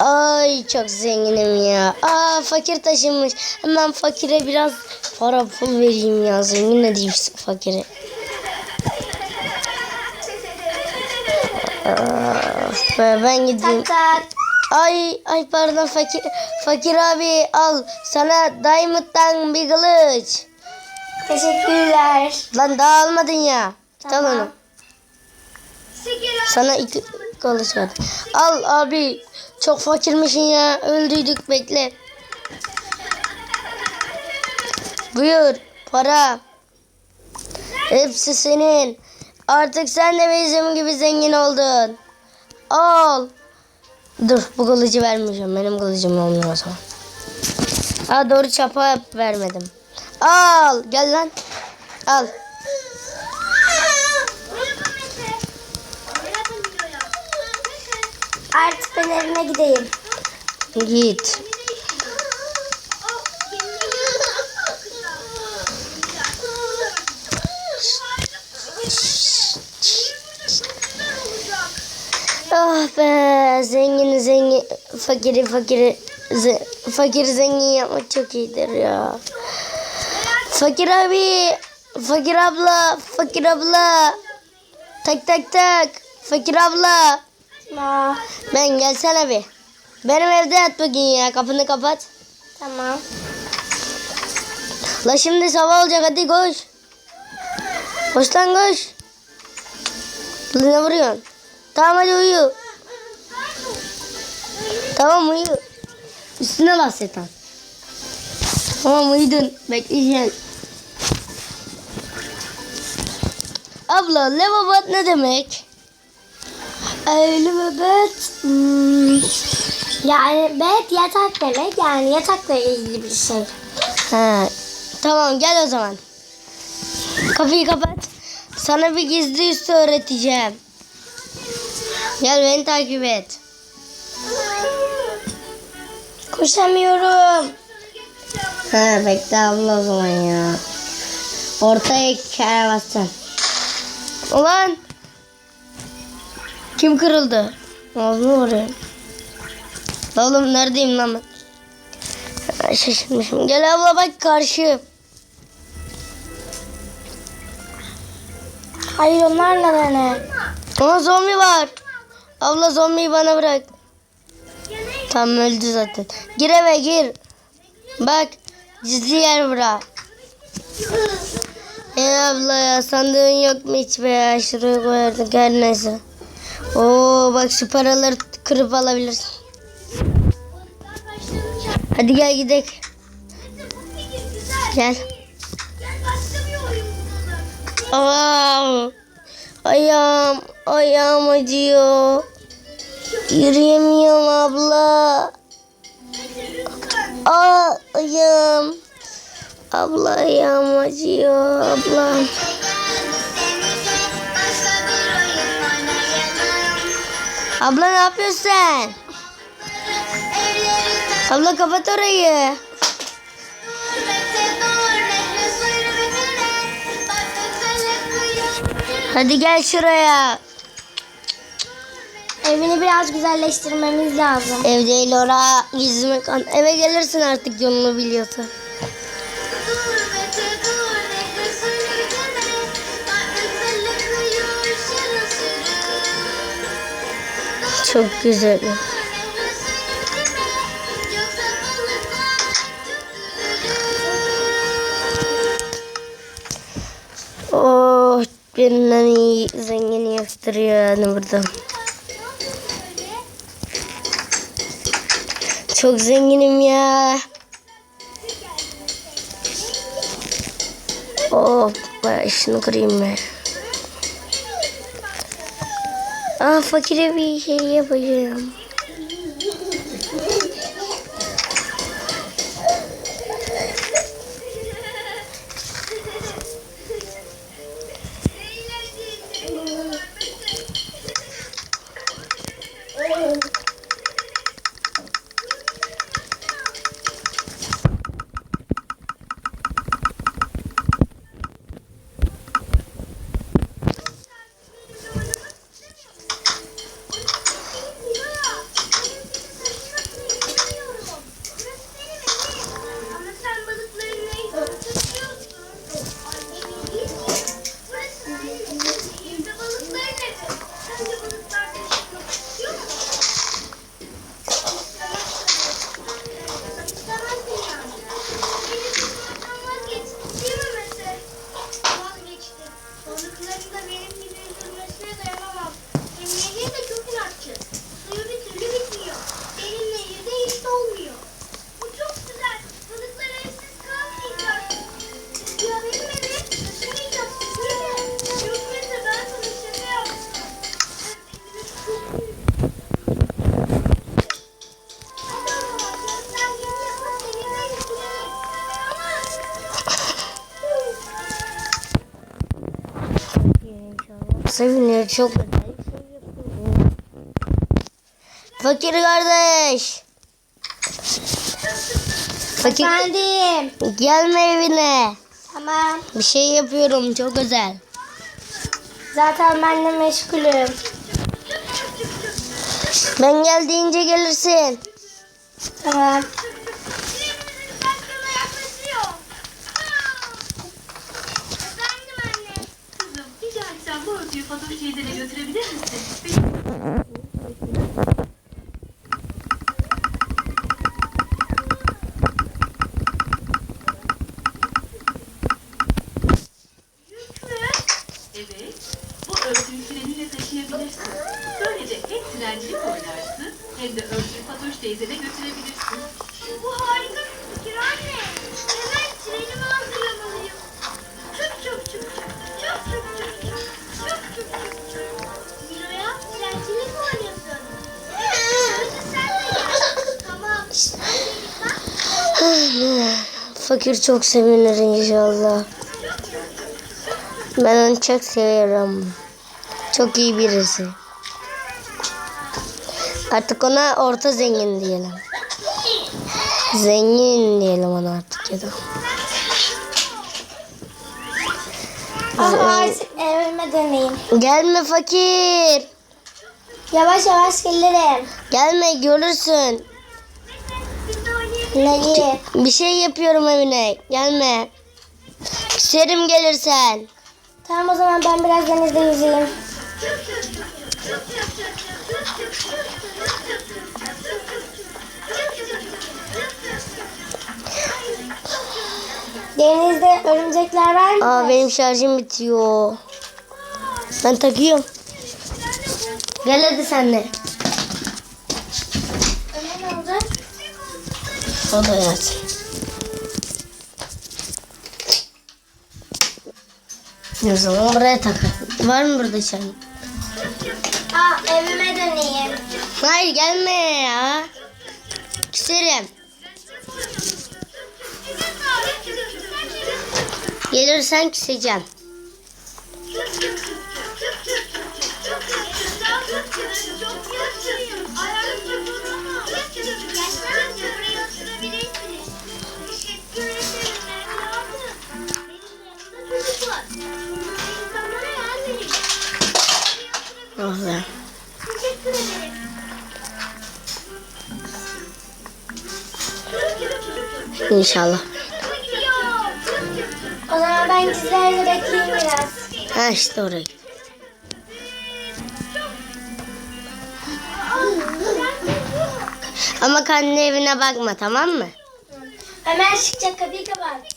Ay çok zenginim ya. Aa fakir taşınmış. Hemen fakire biraz para pul vereyim ya. Zengin ne diyeyim fakire. Aa, be, ben gideyim. Tak. Ay ay pardon fakir fakir abi al sana Diamond'dan bir kılıç. Teşekkürler. Lan daha almadın ya. Git al Tamam. onu. Sana iki verdim. Al abi. Çok fakirmişsin ya. Öldüydük bekle. Buyur para. Hepsi senin. Artık sen de bizim gibi zengin oldun. Al. Dur bu kılıcı vermeyeceğim. Benim kılıcım olmuyor o zaman. Aa doğru çapa vermedim. Al gel lan. Al. Evime gideyim. Git. Ah be zengin zengin fakiri fakiri ze, fakir zengin yapmak çok iyidir ya. Fakir abi, fakir abla, fakir abla. Tak tak tak. Fakir abla. Aa, Ben gelsene bir. Benim evde yat bugün ya. Kapını kapat. tamam. La şimdi sabah olacak hadi koş. Koş lan koş. Ne vuruyorsun? Tamam hadi uyu. Tamam uyu. Üstüne bas Setan. Tamam uyudun. Bekleyeceğim. Abla levabat ne demek? Öyle bebet. Hmm, yani bed yatak demek. Yani yatakla ilgili bir şey. Ha, tamam gel o zaman. Kapıyı kapat. Sana bir gizli üstü öğreteceğim. Gel beni takip et. Koşamıyorum. Ha bekle abla o zaman ya. Ortaya kere basacaksın. Ulan. Kim kırıldı? Ağzını vuruyor. Oğlum neredeyim lan ben? Şaşırmışım. Gel abla bak karşı. Hayır onlarla ne? Ama zombi var. Abla zombiyi bana bırak. Tam öldü zaten. Gir eve gir. Bak gizli yer bura. Ey abla ya sandığın yok mu hiç be ya? Şuraya koyardık her neyse. Oo bak şu paraları kırıp alabilirsin. Hadi gel gidelim. Gel. Aa, ayağım, ayağım acıyor. Yürüyemiyorum abla. Aa, ayağım. Abla ayağım acıyor abla. Abla ne yapıyorsun sen? Abla kapat orayı. Hadi gel şuraya. Evini biraz güzelleştirmemiz lazım. Ev değil ora gizli mekan. Eve gelirsin artık yolunu biliyorsun. Çok güzel. Oh birinden iyi zengin yaptırıyor yani burada. Çok zenginim ya. Oh bayağı şunu kırayım ben. Ah fakire bir şey yapacağım. Çok. Fakir kardeş. Fakir Efendim. gelme evine. Tamam. Bir şey yapıyorum çok özel. Zaten ben de meşgulüm. Ben geldiğince gelirsin. Tamam. Fatoş teyzene götürebilir misin? Evet, Fakir çok sevinir inşallah. Ben onu çok seviyorum. Çok iyi birisi. Artık ona orta zengin diyelim. Zengin diyelim ona artık ya da. Artık evime döneyim. Gelme fakir. Yavaş yavaş gelirim. Gelme görürsün. Neyi? Bir şey yapıyorum evine. Gelme. Küserim gelirsen. Tamam o zaman ben biraz denizde yüzeyim. Denizde örümcekler var mı? Aa benim şarjım bitiyor. Ben takıyorum. Gel hadi sen de. Ömer ne olacak? Yatsın. O zaman buraya takar. Var mı burada şarj? Aa evime döneyim. Hayır gelme ya. Küserim. Gelirsen küseceğim. İnşallah. O zaman ben sizlerle bekleyeyim biraz. Ha işte oraya. Ama kendi evine bakma tamam mı? Ömer çıkacak kapıyı kapat.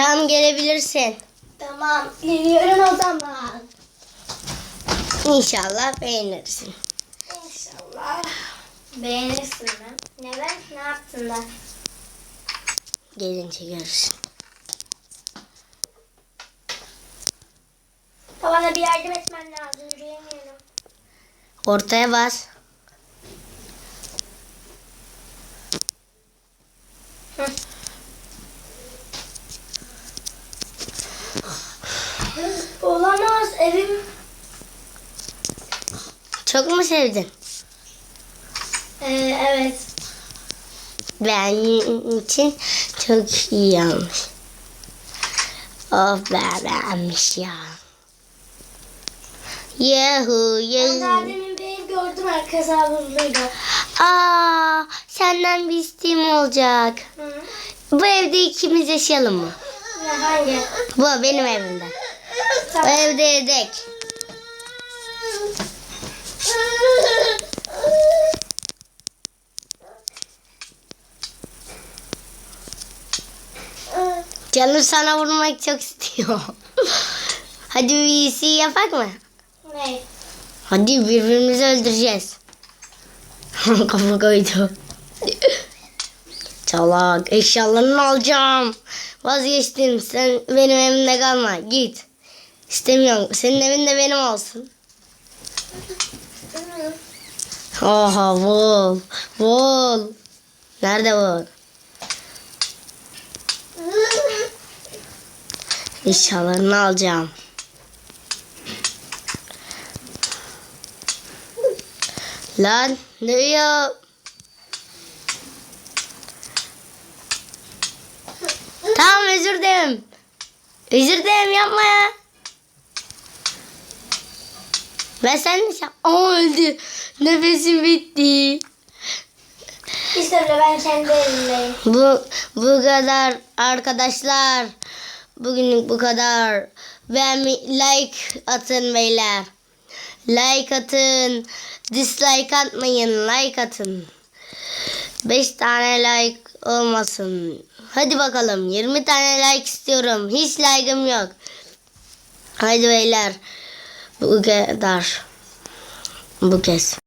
Tamam gelebilirsin. Tamam geliyorum o zaman. İnşallah beğenirsin. İnşallah. Beğenirsin mi? Neden? Ne yaptın da? Gelince görürsün. Bana bir yardım etmen lazım. Yürüyemiyorum. Ortaya bas. Evim. Çok mu sevdin? Ee, evet. Benim için çok iyi olmuş. Of be beğenmiş ya. Yahu Ben yahu. daha demin bir ev gördüm arkası havuzluydu. Aa, senden bir isteğim olacak. Hı. Bu evde ikimiz yaşayalım mı? Ne hangi? Bu benim evimde. Tamam. evde evdek. Canım sana vurmak çok istiyor. Hadi bir iyisi yapak mı? Ne? Hadi birbirimizi öldüreceğiz. Kafa koydu. Çalak eşyalarını alacağım. Vazgeçtim. Sen benim evimde kalma. Git. İstemiyorum. Senin evinde benim olsun. Oha bul. Bul. Nerede bul? Eşyalarını alacağım. Lan ne ya? Tamam özür dilerim. Özür dilerim yapma ya. Ben sen de sen. Aa öldü. Nefesim bitti. Bile ben kendi evimdeyim. Bu bu kadar arkadaşlar. Bugünlük bu kadar. Beğenmeyi like atın beyler. Like atın. Dislike atmayın. Like atın. 5 tane like olmasın. Hadi bakalım. 20 tane like istiyorum. Hiç like'ım yok. Hadi beyler. Bu kadar. Bu kez.